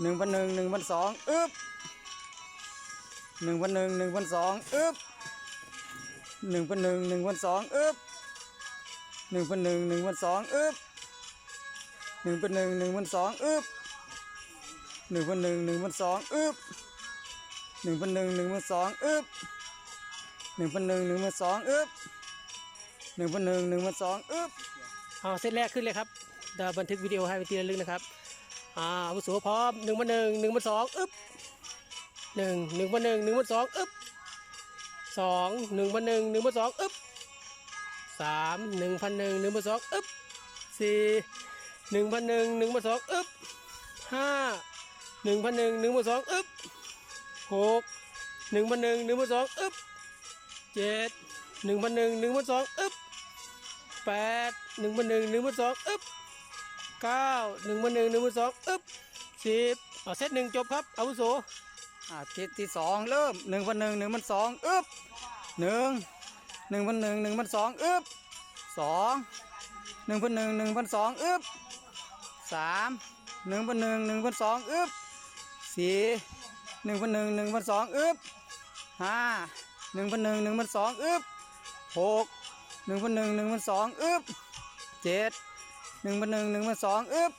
หนึ่งพันหนึ่งหนึ่งพันสองอึ๊บหนึ่งพันหนึ่งหนึ่งพันสองอึ๊บหนึ่งพันหนึ่งหนึ่งพันสองอึ๊บหนึ่งพันหนึ่งหนึ่งพันสองอึ๊บหนึ่งพันหนึ่งหนึ่งพันสองอึ๊บหนึ่งพันหนึ่งหนึ่งพันสองอึ๊บหนึ่งพันหนึ่งหนึ่งพันสองอึ๊บหนึ่งพันหนึ่งหนึ่งพันสองอึ๊บหนึ่งพันหนึ่งหนึ่งพันสองอึ๊บเอาเซตแรกขึ้นเลยครับเดี๋ยวบันทึกวิดีโอให้เป็นที่ระลึกนะครับ อ่าอาวุโสพร้อมหนึ่งพันหนึ่งหนึ่งพันสองอึ๊บหนึ่งหนึ่งพันหนึ่งหนึ่งพันสองอึ๊บสองหนึ่งพันหนึ่งหนึ่งพันสองอึ๊บสามหนึ่งพันหนึ่งหนึ่งพันสองอึ๊บสี่หนึ่งพันหนึ่งหนึ่งพันสองอึ๊บห้าหนึ่งพันหนึ่งหนึ่งพันสองอึ๊บหกหนึ่งพันหนึ่งหนึ่งพันสองอึ๊บเจ็ดหนึ่งพันหนึ่งหนึ่งพันสองอึ๊บแปดหนึ่งพันหนึ่งหนึ่งพันสองอึ๊บ เก้าหนึ่งพันหนึ่งหนึ่งพันสองอึ๊บสิบเอาเซตหนึ่งจบครับอาวุโสอ่าทิศที่สองเริ่มหนึ่งพันหนึ่งหนึ่งพันสองอึ๊บหนึ่งหนึ่งพันหนึ่งหนึ่งพันสองอึ๊บสองหนึ่งพันหนึ่งหนึ่งพันสองอึ๊บสามหนึ่งพันหนึ่งหนึ่งพันสองอึ๊บสี่หนึ่งพันหนึ่งหนึ่งพันสองอึ๊บห้าหนึ่งพันหนึ่งหนึ่งพันสองอึ๊บหกหนึ่งพันหนึ่งหนึ่งพันสองอึ๊บเจ็ด หนึ่งพันหนึ่งหนึ่งพันสองอึ๊บ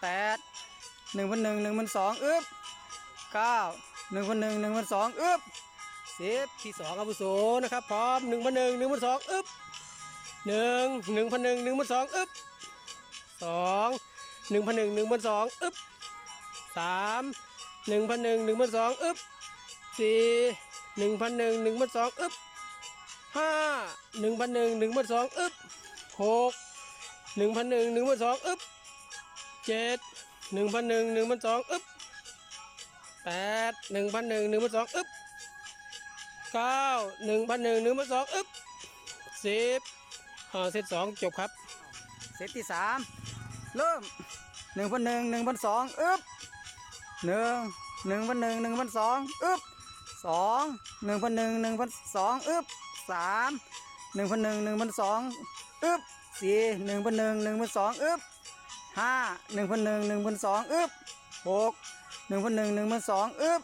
แปดหนึ่งพันหนึ่งหนึ่งพันสองอึ๊บเก้าหนึ่งพันหนึ่งหนึ่งพันสองอึ๊บสิบที่สองอาวุโสนะครับพร้อมหนึ่งพันหนึ่งหนึ่งพันสองอึ๊บหนึ่งหนึ่งพันหนึ่งหนึ่งพันสองอึ๊บสองหนึ่งพันหนึ่งหนึ่งพันสองอึ๊บสามหนึ่งพันหนึ่งหนึ่งพันสองอึ๊บสี่หนึ่งพันหนึ่งหนึ่งพันสองอึ๊บห้าหนึ่งพันหนึ่งหนึ่งพันสองอึ๊บหก หนึ่งพันหนึ่งหนึ่งพันสองอึ๊บเจ็ดหนึ่งพันหนึ่งหนึ่งพันสองอึ๊บแปดหนึ่งพันหนึ่งหนึ่งพันสองอึ๊บเก้าหนึ่งพันหนึ่งหนึ่งพันสองอึ๊บสิบอ่าเซตสองจบครับ เซตที่สามเริ่มหนึ่งพันหนึ่งหนึ่งพันสองอึ๊บหนึ่งหนึ่งพันหนึ่งหนึ่งพันสองอึ๊บสองหนึ่งพันหนึ่งหนึ่งพันสองอึ๊บสามหนึ่งพันหนึ่งหนึ่งพันสองอึ๊บ สี่หนึ่งพันหนึ่งหนึ่งพันสองอึ๊บห้าหนึ่งพันหนึ่งหนึ่งพันสองอึ๊บหกหนึ่งพันหนึ่งหนึ่งพันสองอึ๊บ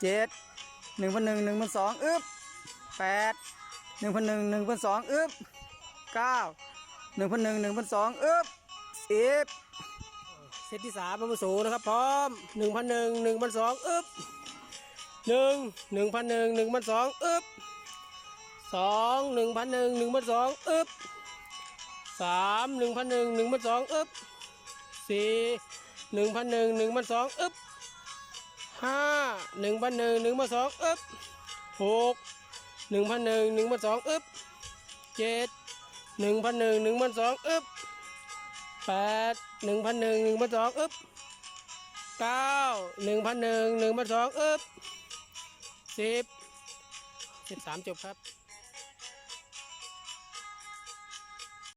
เจ็ดหนึ่งพันหนึ่งหนึ่งพันสองอึ๊บแปดหนึ่งพันหนึ่งหนึ่งพันสองอึ๊บเก้าหนึ่งพันหนึ่งหนึ่งพันสองอึ๊บสิบเซตที่สามอาวุโสนะครับพร้อมหนึ่งพันหนึ่งหนึ่งพันสองอึ๊บหนึ่งหนึ่งพันหนึ่งหนึ่งพันสองอึ๊บสองหนึ่งพันหนึ่งหนึ่งพันสองอึ๊บ สามหนึ่งพันหนึ่งหนึ่งพันสองอึ๊บสี่หนึ่งพันหนึ่งหนึ่งพันสองอึ๊บห้าหนึ่งพันหนึ่งหนึ่งพันสองอึ๊บหกหนึ่งพันหนึ่งหนึ่งพันสองอึ๊บเจ็ดหนึ่งพันหนึ่งหนึ่งพันสองอึ๊บแปดหนึ่งพันหนึ่งหนึ่งพันสองอึ๊บเก้าหนึ่งพันหนึ่งหนึ่งพันสองอึ๊บสิบสิบสามจบครับ